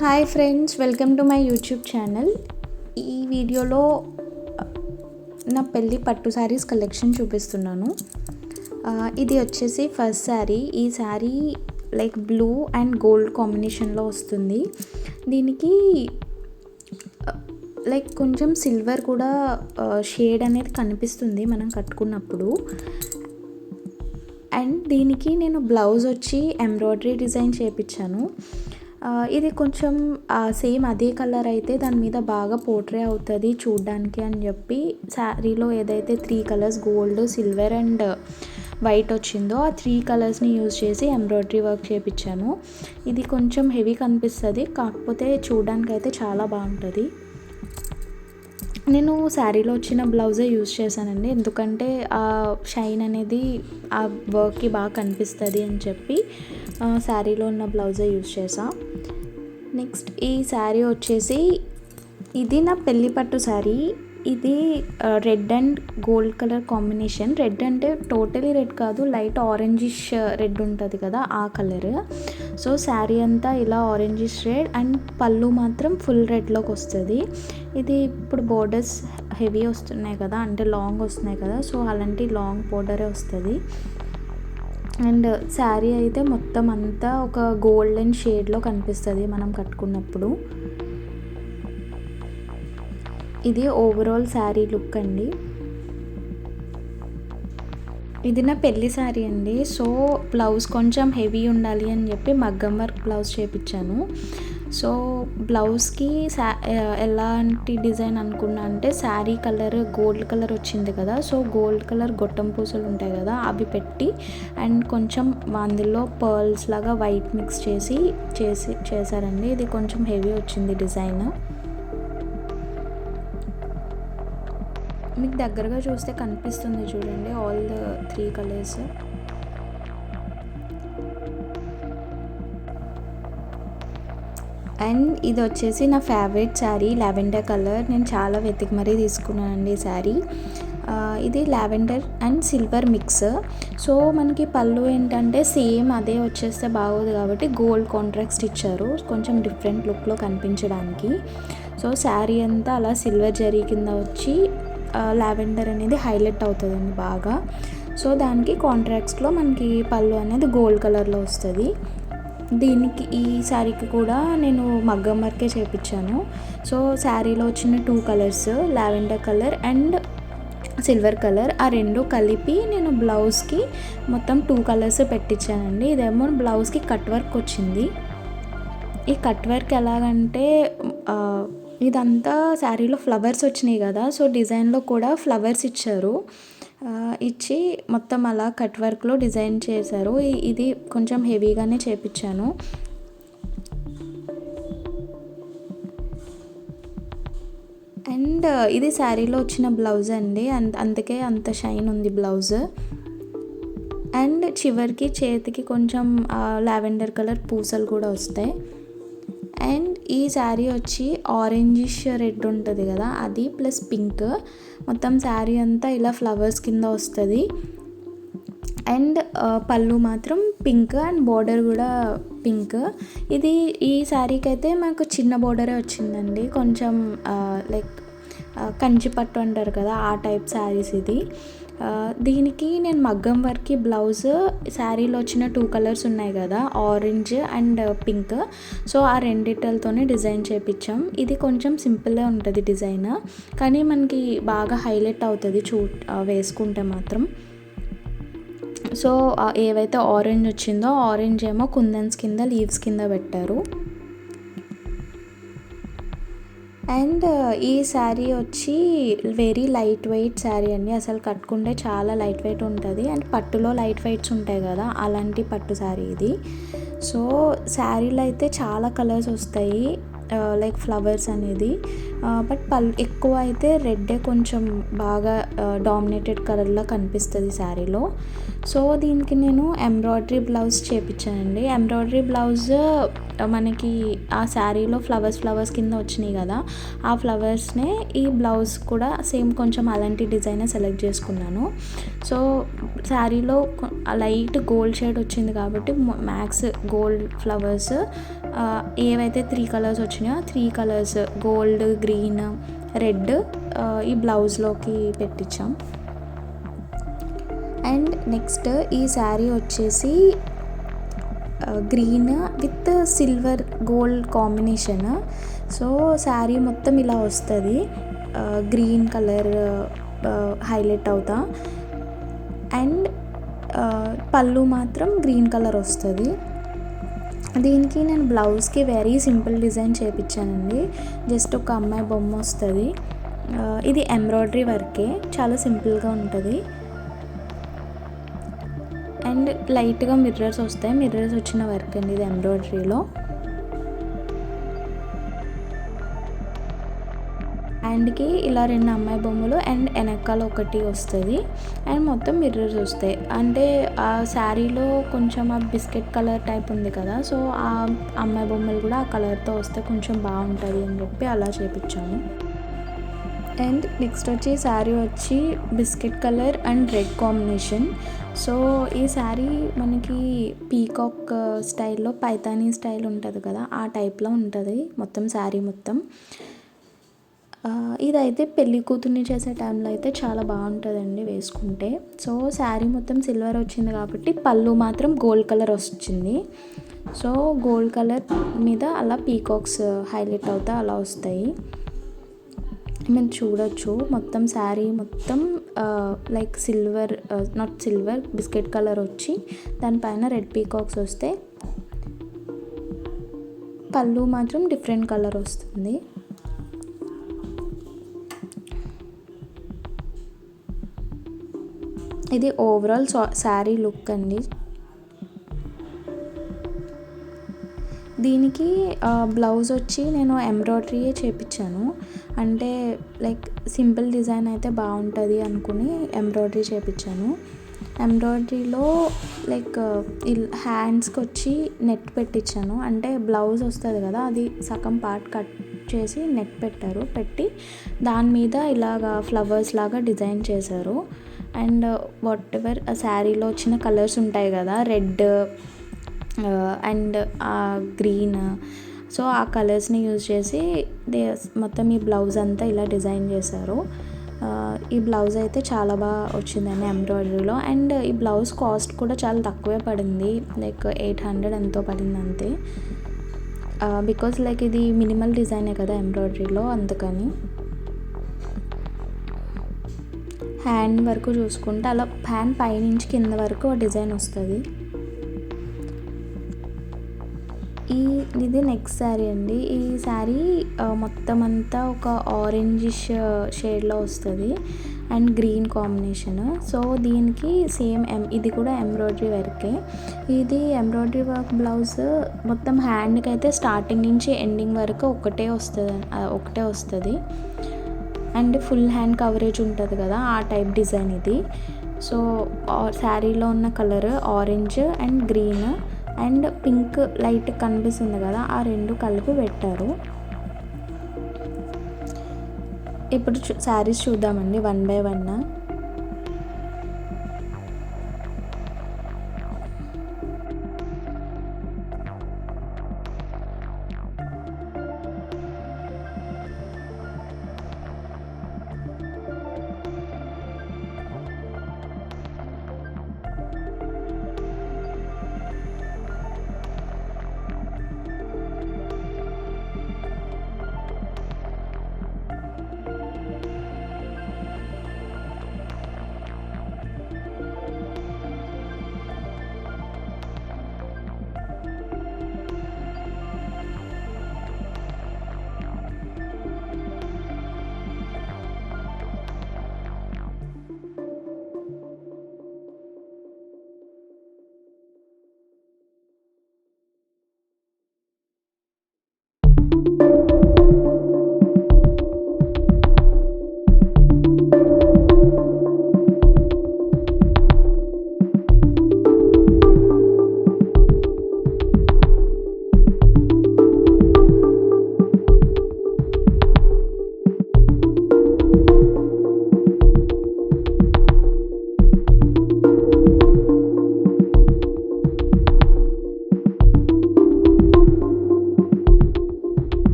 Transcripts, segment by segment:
Hi friends welcome to my YouTube channel ఈ వీడియోలో uh, నా పెళ్ళి పట్టు శారీస్ కలెక్షన్ చూపిస్తున్నాను. Uh, ఇది వచ్చేసి ఫస్ట్ శారీ ఈ sari like blue and gold కాంబినేషన్లో వస్తుంది. దీనికి uh, లైక్ కొంచెం సిల్వర్ కూడా షేడ్ అనేది కనిపిస్తుంది మనం కట్టుకున్నప్పుడు. అండ్ దీనికి నేను బ్లౌజ్ వచ్చి ఎంబ్రాయిడరీ డిజైన్ చేయించాను ఇది కొంచెం సేమ్ అదే కలర్ అయితే దాని మీద బాగా పోర్ట్రే అవుతుంది చూడ్డానికి అని చెప్పి శారీలో ఏదైతే three colours gold silver and white వచ్చిందో ఆ త్రీ కలర్స్ని యూజ్ చేసి ఎంబ్రాయిడరీ వర్క్ చేయించాను ఇది కొంచెం హెవీ కనిపిస్తుంది కాకపోతే చూడడానికి అయితే చాలా బాగుంటుంది. నేను శారీలో వచ్చిన బ్లౌజే యూజ్ చేశానండి ఎందుకంటే ఆ షైన్ అనేది ఆ వర్క్కి బాగా కనిపిస్తుంది అని చెప్పి శారీలో ఉన్న బ్లౌజే యూజ్ చేసా నెక్స్ట్ ఈ శారీ వచ్చేసి ఇది నా పెళ్ళి పట్టు శారీ. ఇది red and gold colour combination. Red అంటే టోటలీ రెడ్ కాదు లైట్ ఆరెంజిష్ రెడ్ ఉంటుంది కదా ఆ కలర్. సో శారీ అంతా ఇలా ఆరెంజిష్ రెడ్ అండ్ పళ్ళు మాత్రం ఫుల్ రెడ్లోకి వస్తుంది. ఇది ఇప్పుడు బోర్డర్స్ హెవీ వస్తున్నాయి కదా అంటే లాంగ్ వస్తున్నాయి కదా సో అలాంటి లాంగ్ బోర్డరే వస్తుంది. అండ్ శారీ అయితే మొత్తం అంతా ఒక గోల్డెన్ షేడ్లో కనిపిస్తుంది మనం కట్టుకున్నప్పుడు. ఇది ఓవరాల్ శారీ లుక్ అండి. ఇది నా పెళ్ళి శారీ అండి. సో బ్లౌజ్ కొంచెం హెవీ ఉండాలి అని చెప్పి మగ్గం వర్క్ బ్లౌజ్ చేపించాను సో బ్లౌజ్కి శా ఎలాంటి డిజైన్ అనుకున్నా అంటే శారీ కలర్ గోల్డ్ కలర్ వచ్చింది కదా సో గోల్డ్ కలర్ గొట్టం పూసలు ఉంటాయి కదా అవి పెట్టి అండ్ కొంచెం అందులో పర్ల్స్ లాగా వైట్ మిక్స్ చేసి చేసి చేశారండి. ఇది కొంచెం హెవీ వచ్చింది డిజైన్. మీకు దగ్గరగా చూస్తే కనిపిస్తుంది చూడండి all the three colours. And ఇది వచ్చేసి నా ఫేవరెట్ శారీ లావెండర్ కలర్ నేను చాలా వెతికి మరీ తీసుకున్నానండి ఈ శారీ ఇది lavender and silver mix so మనకి పళ్ళు ఏంటంటే సేమ్ అదే వచ్చేస్తే బాగోదు కాబట్టి గోల్డ్ కాంట్రాక్ట్ ఇచ్చారు. కొంచెం డిఫరెంట్ లుక్లో కనిపించడానికి. సో శారీ అంతా అలా సిల్వర్ జరీ కింద వచ్చి లావెండర్ అనేది హైలైట్ అవుతుందండి బాగా. సో దానికి కాంట్రాక్ట్స్లో మనకి పళ్ళు అనేది గోల్డ్ కలర్లో వస్తుంది. దీనికి ఈ శారీకి కూడా నేను మగ్గం వర్కే చేపించాను. సో శారీలో వచ్చిన two colours lavender colour and silver colour ఆ రెండు కలిపి నేను బ్లౌజ్కి మొత్తం టూ కలర్స్ పెట్టించానండి. ఇదేమో బ్లౌజ్కి కట్ వర్క్ వచ్చింది. ఈ కట్ వర్క్ ఎలాగంటే ఇదంతా శారీలో ఫ్లవర్స్ వచ్చినాయి కదా సో డిజైన్లో కూడా ఫ్లవర్స్ ఇచ్చారు. ఇచ్చి మొత్తం అలా కట్ వర్క్లో డిజైన్ చేశారు. ఇది కొంచెం హెవీగానే చేపించాను. అండ్ ఇది శారీలో వచ్చిన బ్లౌజ్ అండి. అంత అందుకే అంత షైన్ ఉంది బ్లౌజ్. అండ్ చివరికి చేతికి కొంచెం లావెండర్ కలర్ పూసలు కూడా వస్తాయి. అండ్ ఈ శారీ వచ్చి ఆరెంజిష్ రెడ్ ఉంటుంది కదా అది ప్లస్ పింక్. మొత్తం శారీ అంతా ఇలా ఫ్లవర్స్ కింద వస్తుంది. అండ్ పళ్ళు మాత్రం పింక్ అండ్ బార్డర్ కూడా పింక్. ఇది ఈ శారీకి అయితే మాకు చిన్న బార్డరే వచ్చిందండి. కొంచెం లైక్ కంచి పట్టు అంటారు కదా ఆ టైప్ శారీస్ ఇది. దీనికి నేను మగ్గం వర్క్కి బ్లౌజ్ శారీలో వచ్చిన టూ కలర్స్ ఉన్నాయి కదా ఆరెంజ్ అండ్ పింక్ సో ఆ రెండిటలతోనే డిజైన్ చేపించాం ఇది కొంచెం సింపుల్గా ఉంటుంది డిజైన్. కానీ మనకి బాగా హైలైట్ అవుతుంది చూ వేసుకుంటే మాత్రం. సో ఏవైతే ఆరెంజ్ వచ్చిందో ఆరెంజ్ ఏమో కుందన్స్ కింద లీవ్స్ కింద పెట్టారు. అండ్ ఈ శారీ వచ్చి వెరీ లైట్ వెయిట్ శారీ అండి. అసలు కట్టుకుంటే చాలా లైట్ వెయిట్ ఉంటుంది. అండ్ పట్టులో లైట్ వెయిట్స్ ఉంటాయి కదా అలాంటి పట్టు శారీ ఇది. సో శారీలో అయితే చాలా కలర్స్ వస్తాయి. లైక్ ఫ్లవర్స్ అనేది. బట్ పల్ ఎక్కువ అయితే రెడ్డే కొంచెం బాగా డామినేటెడ్ కలర్లో కనిపిస్తుంది శారీలో. సో దీనికి నేను ఎంబ్రాయిడరీ బ్లౌజ్ చేపించానండి ఎంబ్రాయిడరీ బ్లౌజ్ మనకి ఆ శారీలో ఫ్లవర్స్ ఫ్లవర్స్ కింద వచ్చినాయి కదా ఆ ఫ్లవర్స్నే ఈ బ్లౌజ్ కూడా సేమ్ కొంచెం అలాంటి డిజైన్ సెలెక్ట్ చేసుకున్నాను. సో శారీలో లైట్ గోల్డ్ షేడ్ వచ్చింది కాబట్టి మ్యాక్స్ గోల్డ్ ఫ్లవర్స్ ఏవైతే త్రీ కలర్స్ వచ్చినాయో three colours gold green red ఈ బ్లౌజ్లోకి పెట్టించాం. అండ్ నెక్స్ట్ ఈ శారీ వచ్చేసి green with silver gold combination. So sari మొత్తం ఇలా వస్తుంది. గ్రీన్ కలర్ హైలైట్ అవుతా. అండ్ పళ్ళు మాత్రం గ్రీన్ కలర్ వస్తుంది. దీనికి నేను బ్లౌజ్కి వెరీ సింపుల్ డిజైన్ చేయించానండి జస్ట్ ఒక అమ్మాయి బొమ్మ వస్తుంది. ఇది ఎంబ్రాయిడరీ వర్కే చాలా సింపుల్గా ఉంటుంది. అండ్ లైట్గా మిర్రర్స్ వస్తాయి. మిర్రర్స్ వచ్చిన వర్క్ అండి ఇది ఎంబ్రాయిడరీలో హ్యాండ్కి ఇలా రెండు అమ్మాయి బొమ్మలు అండ్ వెనకాల ఒకటి వస్తుంది. అండ్ మొత్తం మిర్రర్స్ వస్తాయి అంటే ఆ శారీలో కొంచెం ఆ బిస్కెట్ కలర్ టైప్ ఉంది కదా సో ఆ అమ్మాయి బొమ్మలు కూడా ఆ కలర్తో వస్తే కొంచెం బాగుంటుంది అని చెప్పి అలా చేపించాము. అండ్ నెక్స్ట్ వచ్చి శారీ వచ్చి biscuit colour and red combination. So ఈ శారీ మనకి పీకాక్ స్టైల్లో పైతానీ స్టైల్ ఉంటుంది కదా ఆ టైప్లో ఉంటుంది మొత్తం శారీ మొత్తం. ఇదైతే పెళ్ళి కూతుర్ని చేసే టైంలో అయితే చాలా బాగుంటుందండి వేసుకుంటే. సో శారీ మొత్తం సిల్వర్ వచ్చింది కాబట్టి పళ్ళు మాత్రం గోల్డ్ కలర్ వచ్చింది సో గోల్డ్ కలర్ మీద అలా పీకాక్స్ హైలైట్ అవుతా అలా వస్తాయి. మీరు చూడొచ్చు. మొత్తం శారీ మొత్తం like silver not silver biscuit colour వచ్చి దానిపైన రెడ్ పీకాక్స్ వస్తే పళ్ళు మాత్రం డిఫరెంట్ కలర్ వస్తుంది. ఇది ఓవరాల్ శారీ లుక్ అండి. దీనికి బ్లౌజ్ వచ్చి నేను ఎంబ్రాయిడరీయే చేపించాను అంటే లైక్ సింపుల్ డిజైన్ అయితే బాగుంటుంది అనుకుని ఎంబ్రాయిడరీ చేపించాను ఎంబ్రాయిడరీలో లైక్ ఇల్- హ్యాండ్స్కి వచ్చి నెట్ పెట్టించాను అంటే బ్లౌజ్ వస్తుంది కదా అది సగం పార్ట్ కట్ చేసి నెట్ పెట్టారు. పెట్టి దాని మీద ఇలాగా ఫ్లవర్స్ లాగా డిజైన్ చేశారు. అండ్ వాట్ ఎవర్ ఆ శారీలో వచ్చిన కలర్స్ ఉంటాయి కదా రెడ్ అండ్ ఆ గ్రీన్. సో ఆ కలర్స్ని యూజ్ చేసి దే మొత్తం ఈ బ్లౌజ్ అంతా ఇలా డిజైన్ చేశారు. ఈ బ్లౌజ్ అయితే చాలా బాగా వచ్చిందండి ఎంబ్రాయిడరీలో. అండ్ ఈ బ్లౌజ్ కాస్ట్ కూడా చాలా తక్కువే పడింది. లైక్ ఎయిట్ హండ్రెడ్ ఎంతో పడింది అంతే. బికాజ్ లైక్ ఇది మినిమల్ డిజైనే కదా ఎంబ్రాయిడరీలో అందుకని. హ్యాండ్ వరకు చూసుకుంటే అలా హ్యాండ్ పైనుంచి కింద వరకు డిజైన్ వస్తుంది. ఈ ఇది నెక్స్ట్ శారీ అండి. ఈ శారీ మొత్తం అంతా ఒక ఆరెంజిష్ షేడ్లో వస్తుంది. అండ్ గ్రీన్ కాంబినేషన్ సో దీనికి సేమ్ ఎం ఇది కూడా ఎంబ్రాయిడరీ వర్కే ఇది ఎంబ్రాయిడరీ వర్క్ బ్లౌజ్ మొత్తం హ్యాండ్కి అయితే స్టార్టింగ్ నుంచి ఎండింగ్ వరకు ఒకటే వస్తుంది ఒకటే వస్తుంది. అండ్ ఫుల్ హ్యాండ్ కవరేజ్ ఉంటుంది కదా ఆ టైప్ డిజైన్ ఇది. సో శారీలో ఉన్న colour orange and green and pink light కనిపిస్తుంది కదా ఆ రెండు కలిపి పెట్టారు. ఇప్పుడు శారీస్ చూద్దామండి one by one.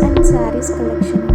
And Saris collection.